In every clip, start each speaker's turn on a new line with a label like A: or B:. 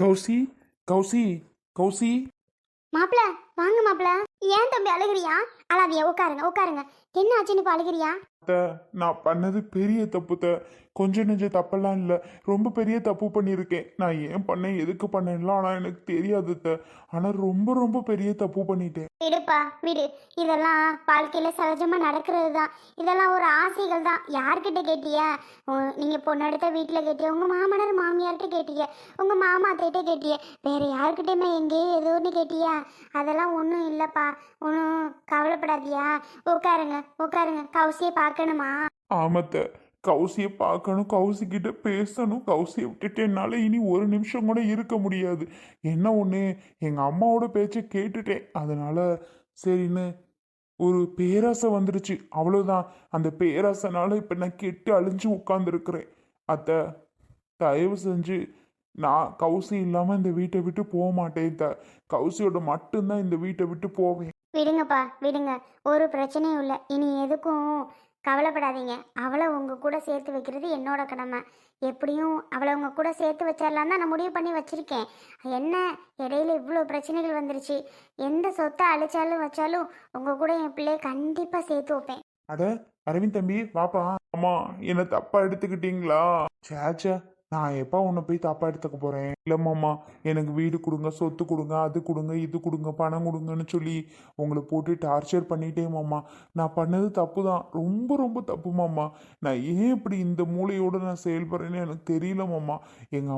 A: கௌசி கௌசி கௌசி.
B: மாப்பிள வாங்க மாப்பிள ஏன் தம்பி அழுகிறியா? அழாதியா உட்காருங்க உட்காருங்க. என்ன ஆச்சுன்னு இப்ப அழுகிறியா?
A: நான் பண்ணது பெரிய தப்பு த கொஞ்சம் நெஞ்ச தப்பெல்லாம் இல்லை. ரொம்ப பெரிய தப்பு பண்ணியிருக்கேன். நான் ஏன் பண்ணேன் எதுக்கு பண்ணேன்லாம் ஆனால் எனக்கு தெரியாது த ஆனால் ரொம்ப ரொம்ப பெரிய தப்பு பண்ணிட்டேன்.
B: விடுப்பா விடு. இதெல்லாம் வாழ்க்கையில சகஜமா நடக்கிறது தான் இதெல்லாம் ஒரு ஆசைகள் தான் யார்கிட்ட கேட்டிய? உ- நீங்க பொண்ணு எடுத்த வீட்டுல கேட்டிய? உங்க மாமனார் மாமியார்கிட்ட கேட்டிய? உங்க மாமா அத்தைகிட்ட கேட்டிய? வேற யார்கிட்டயுமே எங்கேயும் ஏதோ ஒன்று கேட்டியா? அதெல்லாம் ஒன்றும் இல்லைப்பா. ஒன்றும் கவலைப்படாதியா. உட்காருங்க உட்காருங்க. கவுசியை பார்க்கணுமா?
A: ஆமத்த கௌசியை பார்க்கணும் கௌசி கிட்ட பேசணும். கௌசியை விட்டுட்டு என்னால் இனி ஒரு நிமிஷம் கூட இருக்க முடியாது. என்ன ஒன்று எங்கள் அம்மாவோட பேச்சை கேட்டுட்டேன். அதனால சரின்னு ஒரு பேராசை வந்துடுச்சு அவ்வளோதான் அந்த பேராசைனால இப்போ நான் கெட்டு அழிஞ்சு உட்காந்துருக்குறேன் அத்தை தயவு செஞ்சு நான் கௌசி இல்லாமல் இந்த வீட்டை விட்டு போக மாட்டேன் த. கௌசியோட மட்டும்தான் இந்த வீட்டை விட்டு போவேன்.
B: விடுங்கப்பா விடுங்க. ஒரு பிரச்சனையும் இல்லை. இனி எதுக்கும் கவலைப்படாதீங்க. அவளை உங்க கூட சேர்த்து வைக்கிறது என்னோட கடமை. எப்படியும் அவளை உங்க கூட சேர்த்து வச்சிடலாம் தான் நான் முடிவு பண்ணி வச்சிருக்கேன். என்ன? இடையில இவ்வளோ பிரச்சனைகள் வந்துருச்சு. எந்த சொத்தை அழிச்சாலும் வச்சாலும் உங்க கூட என் பிள்ளைய கண்டிப்பாக சேர்த்து வைப்பேன்.
A: அட அரவிந்த் தம்பி வாப்பா. அம்மா என்ன தப்பா எடுத்துக்கிட்டீங்களா? சேச்சே நான் எப்போ உன்னை போய் தப்பா எடுத்துக்க போகிறேன் இல்லைம்மாம்மா எனக்கு வீடு கொடுங்க சொத்து கொடுங்க அது கொடுங்க இது கொடுங்க பணம் கொடுங்கன்னு சொல்லி உங்களை போட்டு டார்ச்சர் பண்ணிட்டே மாமா. நான் பண்ணது தப்பு தான் ரொம்ப ரொம்ப தப்பு மாமா. நான் ஏன் இப்படி இந்த மூளையோடு நான் செயல்படுறேன்னு எனக்கு தெரியல மாமா.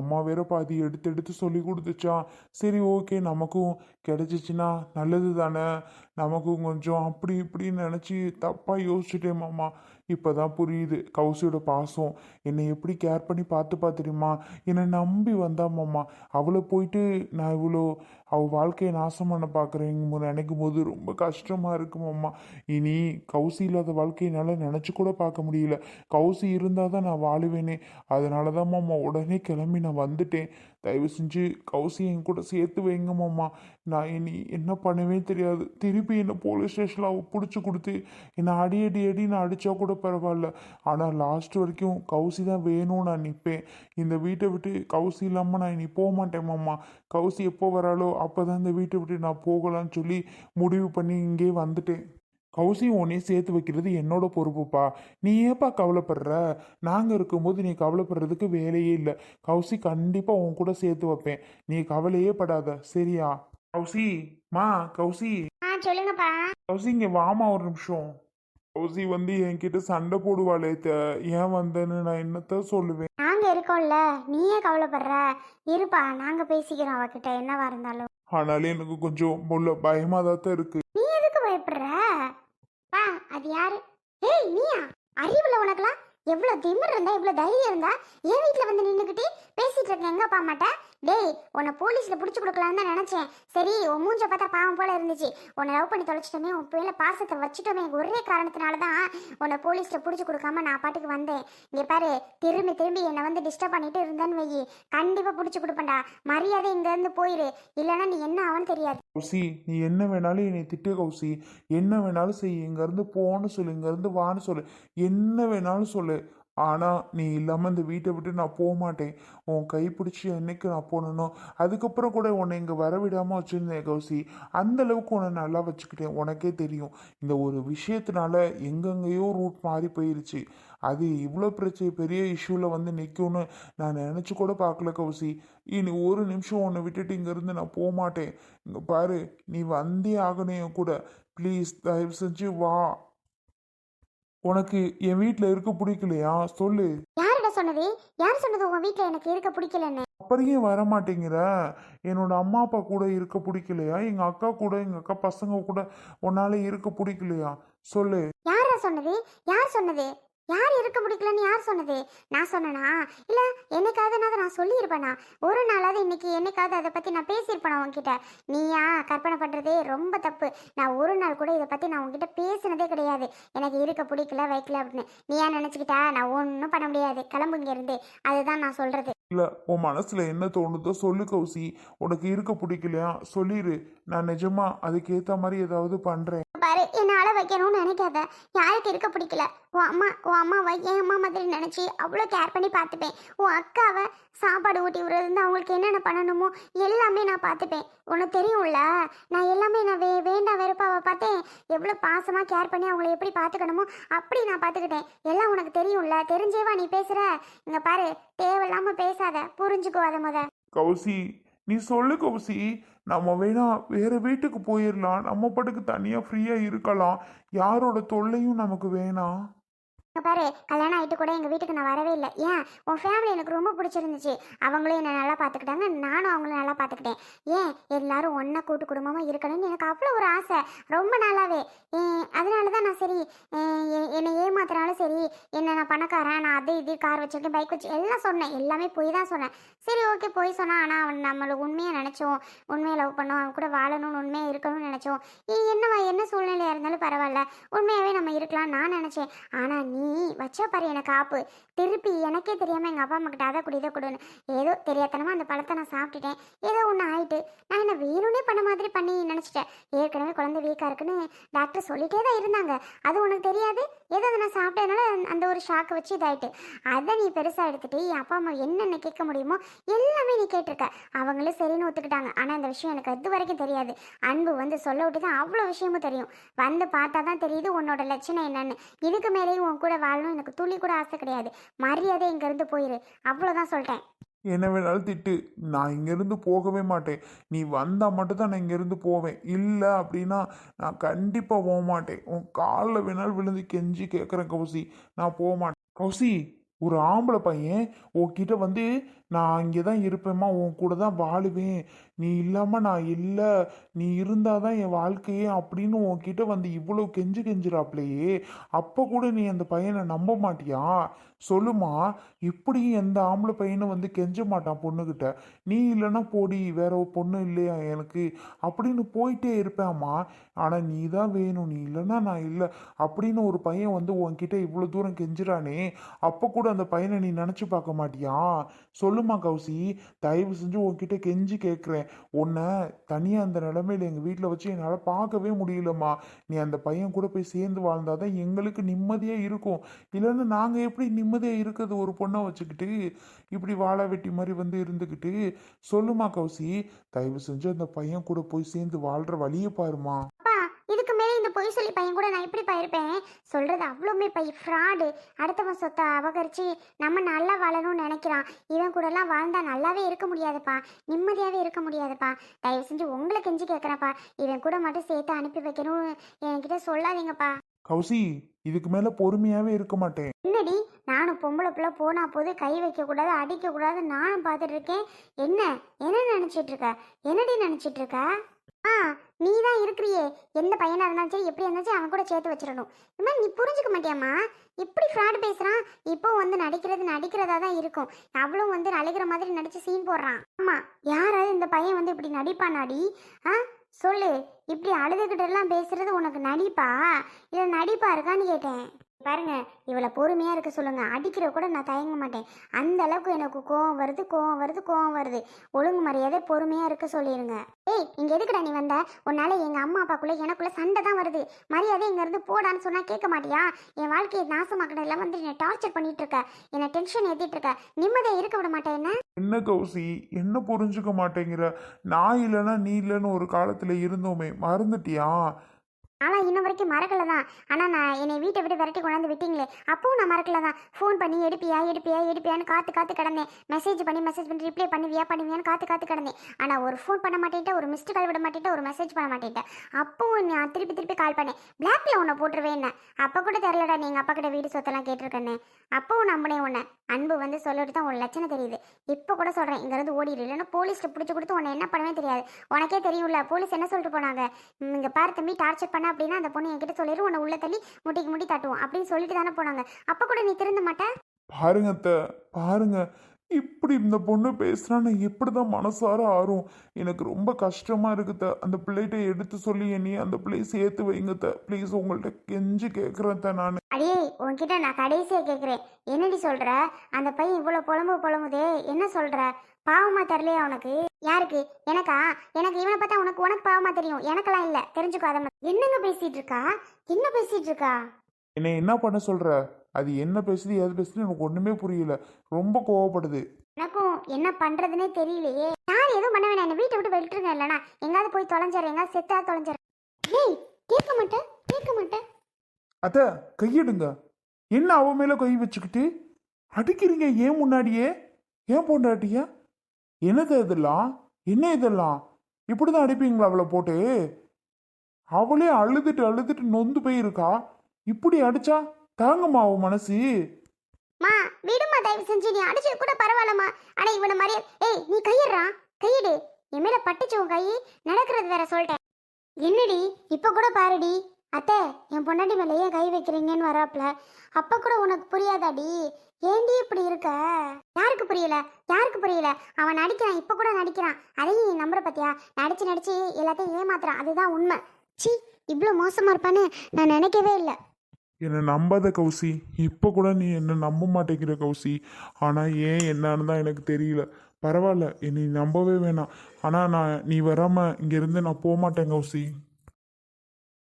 A: அம்மா வேற பாதி எடுத்து எடுத்து சொல்லி கொடுத்துச்சா. சரி ஓகே நமக்கும் கிடச்சிச்சின்னா நல்லது தானே நமக்கும் கொஞ்சம் அப்படி இப்படின்னு நினச்சி தப்பாக யோசிச்சுட்டேன் மாமா. இப்போ தான் புரியுது. கௌசியோட பாசம். என்னை எப்படி கேர் பண்ணி பார்த்து தெரியுமா? என்னை நம்பி வந்தாமாம்மா அவளை போயிட்டு நான் இவ்வளோ அவள் வாழ்க்கையை நாசம் பண்ண பார்க்குறீங்க நினைக்கும் போது ரொம்ப கஷ்டமாக இருக்கும் அம்மா. இனி கவுசி இல்லாத வாழ்க்கையை என்னால் நினச்சி கூட பார்க்க முடியல. கவுசி இருந்தால் தான் நான் வாழுவேனே. அதனால தான் மாமா உடனே கிளம்பி நான் வந்துட்டேன். தயவு செஞ்சு கௌசி என் கூட சேர்த்து வைங்க மாமா நான் இனி என்ன பண்ணவே தெரியாது. திருப்பி என்னை போலீஸ் ஸ்டேஷனில் அவள் பிடிச்சி கொடுத்து என்னை அடி அடி அடி நான் அடித்தா கூட பரவாயில்ல. ஆனால் லாஸ்ட் வரைக்கும் கவுசி தான் வேணும்னு நான் நிற்பேன் இந்த வீட்டை விட்டு கவுசி இல்லாமல் நான் இனி போக மாட்டேன் மாமா கவுசி எப்போ வராளோ அப்போ தான் இந்த வீட்டை விட்டு நான் போகலான்னு சொல்லி முடிவு பண்ணி இங்கே வந்துட்டேன். கௌசி உன்னையும் சேர்த்து வைக்கிறது என்னோட பொறுப்புப்பா. நீ ஏப்பா கவலைப்படுற? நாங்கள் இருக்கும்போது நீ கவலைப்படுறதுக்கு வேலையே இல்லை. கௌசி கண்டிப்பாக உன் கூட சேர்த்து வைப்பேன். நீ கவலையே படாத. சரியா? கௌசி மா கௌசி.
B: சொல்லுங்கப்பா.
A: கௌசி இங்கே வாமா ஒரு நிமிஷம். கௌசி வந்து என்கிட்ட சண்டை போடுவாளே த ஏன் வந்தேன்னு நான் என்னத்த சொல்லுவேன்?
B: நாங்கள் இருக்கோம்ல நீயே கவலைப்படுற. இருப்பா நாங்கள் பேசிக்கிறோம் அவகிட்ட என்னவா இருந்தாலும்.
A: ஆனாலும் எனக்கு கொஞ்சம் முள்ள பயமாக தான் இருக்கு.
B: நீ எதுக்கு பயப்படுற? பா அது யாரு? ஏய் நீயா? அறிவுல உனக்குலாம் எவ்வளவு திமிர் இருந்தா இவ்வளவு தைரியம் இருந்தா என் வீட்ல வந்து நின்னுக்கிட்டு பேசிட்டு இருக்க எங்க பா மாட்டேன் டேய் உன்னை போலீஸ்ல புடிச்சு கொடுக்கலாம்னு தான் நினைச்சேன். சரி உன் மூஞ்ச பார்த்தா பாவம் போல இருந்துச்சு. உன்னை லவ் பண்ணி தொலைச்சிட்டோமே உன் பேர்ல பாசத்தை வச்சுட்டோமே ஒரே காரணத்தினால தான் உன்னை போலீஸ்ல புடிச்சு கொடுக்காம நான் பாட்டுக்கு வந்தேன். இங்க பாரு திரும்பி திரும்பி என்னை வந்து டிஸ்டர்ப் பண்ணிட்டு இருந்தேன்னு வையி. கண்டிப்பா புடிச்சு கொடுப்பேன்டா. மரியாதை இங்க இருந்து போயிரு. இல்லைன்னா நீ என்ன ஆவன்னு தெரியாது.
A: கௌசி நீ என்ன வேணாலும் என்னை திட்டு கௌசி. என்ன வேணாலும் செய். இங்கேருந்து போன்னு சொல்லு இங்கேருந்து வான்னு சொல்லு. என்ன வேணாலும் சொல்லு. ஆனால் நீ இல்லாமல் இந்த வீட்டை விட்டு நான் போக மாட்டேன். உன் கை பிடிச்சி என்னைக்கு நான் போனனோ அதுக்கப்புறம் கூட உன்னை இங்கே வரவிடாமல் வச்சுருந்தேன் கௌசி. அந்த அளவுக்கு உன்னை நல்லா வச்சுக்கிட்டேன். உனக்கே தெரியும். இந்த ஒரு விஷயத்தினால எங்கெங்கேயோ ரூட் மாறி போயிருச்சு. அது இவ்வளோ பிரச்சனை பெரிய இஷ்யூவில் வந்து நிற்கும்னு நான் நினச்சி கூட பார்க்கல கௌசி. இனி ஒரு நிமிஷம் உன்னை விட்டுட்டு இங்கேருந்து நான் போக மாட்டேன். இங்கே பாரு நீ வந்தே ஆகணும் கூட. ப்ளீஸ் தயவு செஞ்சு வா. உனக்கு என் வீட்டில் இருக்க பிடிக்கலையா? சொல்லு.
B: யாருடா சொன்னது? யார் சொன்னது உன் வீட்ல எனக்கு இருக்க பிடிக்கலன்னு?
A: அப்புறம் ஏன் வர மாட்டேங்கிற என்னோட அம்மா அப்பா கூட இருக்க பிடிக்கலையா? எங்கள் அக்கா கூட எங்கள் அக்கா பசங்க கூட உன்னால இருக்க பிடிக்கலையா? சொல்லு.
B: யாரா சொன்னது? யார் சொன்னது? யார் இருக்க பிடிக்கலன்னு யார் சொன்னது? நான் சொன்னனா? இல்ல என்னைக்காவது நான் நான் சொல்லியிருப்பேனா? ஒரு நாளாவது இன்னைக்கு என்னைக்காவது அதை பத்தி நான் பேசியிருப்பேனா உன்கிட்ட? நீயா? கற்பனை பண்றதே ரொம்ப தப்பு. நான் ஒரு நாள் கூட இதை பத்தி நான் உன்கிட்ட பேசினதே கிடையாது. எனக்கு இருக்க பிடிக்கல வைக்கல அப்படின்னு. நீ ஏன் நினைச்சுக்கிட்டா? நான் ஒன்றும் பண்ண முடியாது. கிளம்பு இருந்து அதுதான் நான் சொல்றது.
A: இல்ல உன் மனசுல என்ன தோணுதோ சொல்லு கௌசி. உனக்கு இருக்க பிடிக்கலையா? சொல்லிடு நான் நிஜமா அதுக்கேத்த மாதிரி ஏதாவது பண்றேன்.
B: பாரு என்னால வைக்கணும்னு நினைக்காத. யாருக்கு இருக்க பிடிக்கல? உன் அம்மா உன் அம்மாவை என் அம்மா மாதிரி நினைச்சு அவ்வளோ கேர் பண்ணி பார்த்துப்பேன். உன் அக்காவை சாப்பாடு ஊட்டி விடுறது அவங்களுக்கு என்னென்ன பண்ணணுமோ எல்லாமே நான் பார்த்துப்பேன். உனக்கு தெரியும்ல? நான் எல்லாமே நான் வே வேண்டாம் வெறுப்பாவை பார்த்தேன். எவ்வளோ பாசமாக கேர் பண்ணி அவங்கள எப்படி பார்த்துக்கணுமோ அப்படி நான் பார்த்துக்கிட்டேன். எல்லாம் உனக்கு தெரியும்ல? தெரிஞ்சேவா நீ பேசுற? இங்க பாரு தேவையில்லாம பேசாத. புரிஞ்சுக்கோ அதை முத.
A: கௌசி நீ சொல்லு கௌசி. நம்ம வேணா வேற வீட்டுக்கு போயிடலாம் நம்ம பாட்டுக்கு தனியாக ஃப்ரீயாக இருக்கலாம். யாரோட தொல்லையும் நமக்கு வேணாம்.
B: பாரு கல்யாணம் ஆகிட்டு கூட எங்கள் வீட்டுக்கு நான் வரவே இல்லை. ஏன்? உன் ஃபேமிலி எனக்கு ரொம்ப பிடிச்சிருந்துச்சு. அவங்களும் என்னை நல்லா பார்த்துக்கிட்டாங்க நானும் அவங்கள நல்லா பார்த்துக்கிட்டேன். ஏன்? எல்லாரும் ஒன்றா கூட்டு குடும்பமாக இருக்கணும்னு எனக்கு அவ்வளோ ஒரு ஆசை. ரொம்ப நாளாகவே அதனால தான் நான் சரி எ- என்னை ஏமாத்துறாலும் சரி என்ன நான் பணக்காரன் நான் அது இது கார் வச்சுருக்கேன் பைக் வச்சு எல்லாம் சொன்னேன். எல்லாமே போய் தான் சொன்னேன். சரி ஓகே போய் சொன்னால் ஆனால் அவன் நம்மளை உண்மையாக நினச்சோம். உண்மையை லவ் பண்ணோம். அவன் கூட வாழணும்னு உண்மையாக இருக்கணும்னு நினச்சோம். என்னவா என்ன சூழ்நிலையாக இருந்தாலும் பரவாயில்ல. உண்மையாகவே நம்ம இருக்கலாம் நான் நினச்சேன். ஆனால் நீ வச்சா பாரு எனக்கு ஆப்பு. திருப்பி எனக்கே தெரியாமல் எங்கள் அப்பா அம்மா கிட்ட அதை கொடு இதை கொடுன்னு. ஏதோ தெரியாதனமா அந்த பழத்தை நான் சாப்பிட்டுட்டேன். ஏதோ ஒன்று ஆயிட்டு. நான் என்ன வேணும்னே பண்ண மாதிரி பண்ணி நினச்சிட்டேன். ஏற்கனவே குழந்தை வீக்காக இருக்குன்னு டாக்டர் சொல்லிட்டே தான் இருந்தாங்க. அது உனக்கு தெரியாது? ஏதோ அதை நான் சாப்பிட்டதுனால அந்த ஒரு ஷாக்கை வச்சு இதாயிட்டு. அதை நீ பெருசாக எடுத்துட்டு என் அப்பா அம்மா என்னென்ன கேட்க முடியுமோ எல்லாமே நீ கேட்டிருக்க. அவங்களும் சரின்னு ஒத்துக்கிட்டாங்க. ஆனால் இந்த விஷயம் எனக்கு இது வரைக்கும் தெரியாது. அன்பு வந்து சொல்ல விட்டு தான் அவ்வளோ விஷயமும் தெரியும். வந்து பார்த்தா தான் தெரியுது உன்னோட லட்சணம் என்னன்னு. இதுக்கு மேலேயும் உன் கூட வாழணும் எனக்கு துளி கூட ஆசை கிடையாது. மரியாதை இங்கேருந்து போயிரு. அவ்வளோதான் சொல்லிட்டேன்.
A: என்ன வேணாலும் திட்டு. நான் இங்கேருந்து போகவே மாட்டேன். நீ வந்தால் மட்டும்தான் நான் இங்கேருந்து போவேன். இல்லை அப்படின்னா நான் கண்டிப்பாக போக மாட்டேன். உன் காலில் வேணாலும் விழுந்து கெஞ்சி கேட்குறேன் கௌசி. நான் போக மாட்டேன். கௌசி ஒரு ஆம்பளை பையன் உன்கிட்ட வந்து நான் அங்கே தான் இருப்பேம்மா உன் கூட தான் வாழுவேன். நீ இல்லாமல் நான் இல்லை. நீ இருந்தால் தான் என் வாழ்க்கையே அப்படின்னு உன்கிட்ட வந்து இவ்வளோ கெஞ்சு கெஞ்சுறாப்லையே. அப்போ கூட நீ அந்த பையனை நம்ப மாட்டியா? சொல்லுமா இப்படியும் எந்த ஆம்பளை பையனும் வந்து கெஞ்ச மாட்டான் பொண்ணுக்கிட்ட நீ இல்லைன்னா போடி வேற ஒரு பொண்ணு இல்லையா எனக்கு? அப்படின்னு போயிட்டே இருப்பேம்மா. ஆனால் நீ தான் வேணும் நீ இல்லைன்னா நான் இல்லை. அப்படின்னு ஒரு பையன் வந்து உன்கிட்ட இவ்வளோ தூரம் கெஞ்சுறானே. அப்போ கூட அந்த பையனை நீ நினச்சி பார்க்க மாட்டியா? சொல்லுமா கௌசி? தயவு செஞ்சு உன்கிட்ட கெஞ்சி கேட்குறேன் உன்னை தனியாக அந்த நிலமையில எங்கள் வீட்டில் வச்சு என்னால் பார்க்கவே முடியலம்மா. நீ அந்த பையன் கூட போய் சேர்ந்து வாழ்ந்தாதான் எங்களுக்கு நிம்மதியாக இருக்கும். இல்லைன்னா நாங்கள் எப்படி நிம்மதியாக இருக்கிறது? ஒரு பொண்ணை வச்சுக்கிட்டு இப்படி வாழை வெட்டி மாதிரி வந்து இருந்துக்கிட்டு. சொல்லுமா கௌசி? தயவு செஞ்சு அந்த பையன் கூட போய் சேர்ந்து வாழ்கிற வழியை பாருமா
B: இதுக்கு மேலே இந்த பொய் சொல்லி பையன் கூட நான் எப்படி போயிருப்பேன்? சொல்றது அவ்வளோமே பை ஃப்ராடு அடுத்தவன் சொத்தை அபகரிச்சு நம்ம நல்லா வாழணும்னு நினைக்கிறான். இவன் கூடலாம் வாழ்ந்தா நல்லாவே இருக்க முடியாதுப்பா. நிம்மதியாகவே இருக்க முடியாதுப்பா. தயவு செஞ்சு உங்களை கெஞ்சி கேட்குறேன்ப்பா இவன் கூட மட்டும் சேர்த்து அனுப்பி வைக்கணும்னு என்கிட்ட சொல்லாதீங்கப்பா.
A: கௌசி இதுக்கு மேலே பொறுமையாகவே இருக்க மாட்டேன்.
B: என்னடி? நானும் பொம்பளை பிள்ளை போனா போது கை வைக்கக்கூடாது அடிக்கக்கூடாது நானும் பார்த்துட்டு இருக்கேன். என்ன? என்ன நினச்சிட்டு இருக்க? என்னடி நினச்சிட்டு இருக்க? ஆ நீ தான் இருக்கிறியே. எந்த பையனாக இருந்தாலும் சரி எப்படி இருந்தாலும் அவன் கூட சேர்த்து வச்சிடணும் இந்த நீ புரிஞ்சுக்க மாட்டியாம்மா? இப்படி ஃப்ராட் பேசுகிறான் இப்போ வந்து நடிக்கிறது நடிக்கிறதா தான் இருக்கும். அவளும் வந்து நடிக்கிற மாதிரி நடிச்சு சீன் போடுறான். ஆமாம் யாராவது இந்த பையன் வந்து இப்படி நடிப்பானாடி? ஆ சொல்லு. இப்படி அழுதுகிட்டெல்லாம் பேசுறது உனக்கு நடிப்பா? இல்லை நடிப்பா இருக்கான்னு கேட்டேன். பாருங்க இவளை பொறுமையாக இருக்க சொல்லுங்க. அடிக்கிற கூட நான் தயங்க மாட்டேன். அந்த அளவுக்கு எனக்கு கோவம் வருது கோவம் வருது கோவம் வருது. ஒழுங்கு மரியாதை பொறுமையாக இருக்க சொல்லிடுங்க ஏய் இங்க எதுக்குடா நீ வந்த? உன்னால எங்க அம்மா அப்பாக்குள்ள எனக்குள்ள சண்டை தான் வருது. மரியாதை இங்க இருந்து போடான்னு சொன்னா கேட்க மாட்டியா? என் வாழ்க்கையை நாசமாக்கணும் வந்து என்னை டார்ச்சர் பண்ணிட்டு இருக்க. என்னை டென்ஷன் ஏத்திட்டு இருக்க. நிம்மதியா இருக்க விட மாட்டேன் என்ன?
A: என்ன கௌசி? என்ன புரிஞ்சுக்க மாட்டேங்கிற? நான் இல்லைன்னா நீ இல்லைன்னு ஒரு காலத்தில் இருந்தோமே. மறந்துட்டியா?
B: ஆனால் இன்ன வரைக்கும் மறக்கல தான். ஆனால் நான் என்னை வீட்டை விட்டு விரட்டி கொண்டாந்து விட்டீங்களே அப்பவும் நான் மறக்கல தான். ஃபோன் பண்ணி எடுப்பியா எடுப்பியா எடுப்பியான்னு காத்து காத்து கிடந்தேன். மெசேஜ் பண்ணி மெசேஜ் பண்ணி ரிப்ளை பண்ணுவியா பண்ணுவியான்னு காத்து காத்து கிடந்தேன். ஆனால் ஒரு ஃபோன் பண்ண மாட்டேன்ட்டு ஒரு மிஸ்டு கால் விட மாட்டேன்ட்டு ஒரு மெசேஜ் பண்ண மாட்டேன்ட்டேன் அப்பவும் நான் திருப்பி திருப்பி கால் பண்ணேன். பிளாக்ல உன்னை போட்டுருவேன் என்ன? அப்போ கூட தெரியலடா நீங்கள் அப்பா கிட்ட வீடு சொத்தெல்லாம் கேட்டிருக்கேன்னு? அப்பவும் நம்பினேன் உன்னை. அன்பு வந்து சொல்லிட்டு தான் உன் லட்சணம் தெரியுது. இப்போ கூட சொல்கிறேன் இங்கேருந்து ஓடிடு. இல்லைன்னா போலீஸ்ட்டு பிடிச்சி கொடுத்து உன்னை என்ன பண்ணவே தெரியாது. உனக்கே தெரியும்ல போலீஸ் என்ன சொல்லிட்டு போனாங்க? இங்கே பாரு மீ டார்ச்சர் பண்ண அப்படின்னா அந்த பொண்ணு என்கிட்ட சொல்லிடு உன்னை உள்ள தள்ளி முட்டிக்கு முட்டி தட்டுவோம் அப்படின்னு சொல்லிட்டு தானே போனாங்க. அப்போ கூட நீ திருந்த மாட்ட?
A: பாருங்க அத்தை பாருங்க. இப்படி இந்த பொண்ணு பேசுறான்னு எப்படிதான் மனசார ஆறும்? எனக்கு ரொம்ப கஷ்டமா இருக்குத. அந்த பிள்ளைகிட்ட எடுத்து சொல்லி என்னைய அந்த பிள்ளைய சேர்த்து வைங்கத்த. ப்ளீஸ் உங்கள்ட்ட கெஞ்சி கேட்குறேன் நான்.
B: அடியே உன்கிட்ட நான் கடைசியா கேக்குறேன். என்னடி சொல்ற? அந்த பையன் இவ்வளவு புலம்பு புலம்புதே. என்ன சொல்ற? பாவமா தெரியலையா உனக்கு? யாருக்கு? எனக்கா? எனக்கு இவனை பார்த்தா உனக்கு உனக்கு பாவமா தெரியும். எனக்கெல்லாம் இல்ல. தெரிஞ்சுக்கோ அதை. என்னங்க பேசிட்டு இருக்கா? என்ன பேசிட்டு இருக்கா?
A: என்னை என்ன பண்ண சொல்ற? அது என்ன பேசுது ஏது பேசுது எனக்கு ஒண்ணுமே புரியல. ரொம்ப கோவப்படுது.
B: எனக்கும் என்ன பண்றதுனே தெரியலையே. யார் எதுவும் பண்ண வேணாம். என்ன வீட்டை விட்டு வெளிட்டுருங்க இல்லைனா எங்காவது போய் தொலைஞ்சாரு எங்காவது செத்தா தொலைஞ்சாரு டேய் கேட்க மாட்டேன் கேட்க மாட்டேன்.
A: அத்த கையெடுங்க. என்ன அவ மேல கை வச்சுக்கிட்டு? அடிக்கிறீங்க ஏன் முன்னாடியே? ஏன் பொண்டாட்டிய? என்னது இதெல்லாம்? என்ன இதெல்லாம்? இப்படிதான் அடிப்பீங்களா அவளை போட்டு? அவளே அழுதுட்டு அழுதுட்டு நொந்து போயிருக்கா? இப்படி அடிச்சா? தாங்கம்மா உன் மனசு.
B: மா விடுமா தயவு செஞ்சு. நீ அடிச்சது கூட பரவாயில்லம்மா. ஆனா இவனை மாதிரி. ஏய் நீ கையிடுறா. கையிடு. என் மேல பட்டுச்சு உன் கை. நடக்கிறது வேற சொல்லிட்டேன். என்னடி? இப்ப கூட பாருடி. அத்தை என் பொண்டாட்டி மேல ஏன் கை வைக்கிறீங்கன்னு வராப்ல அப்ப கூட உனக்கு புரியாதாடி? ஏண்டி இப்படி இருக்க? யாருக்கு புரியல? யாருக்கு புரியல? அவன் நடிக்கிறான். இப்ப கூட நடிக்கிறான். அதையும் நீ நம்புற பத்தியா? நடிச்சு நடிச்சு எல்லாத்தையும் ஏமாத்துறான். அதுதான் உண்மை. சி இவ்வளோ மோசமா இருப்பான்னு நான் நினைக்கவே இல்லை.
A: என்னை நம்பாத கௌசி. இப்போ கூட நீ என்னை நம்ப மாட்டேங்கிற கௌசி. ஆனால் ஏன் என்னன்னு தான் எனக்கு தெரியல. பரவாயில்ல என்னை நம்பவே வேணாம். ஆனால் நான் நீ வராமல் இங்கேருந்து நான் போக மாட்டேன் கௌசி.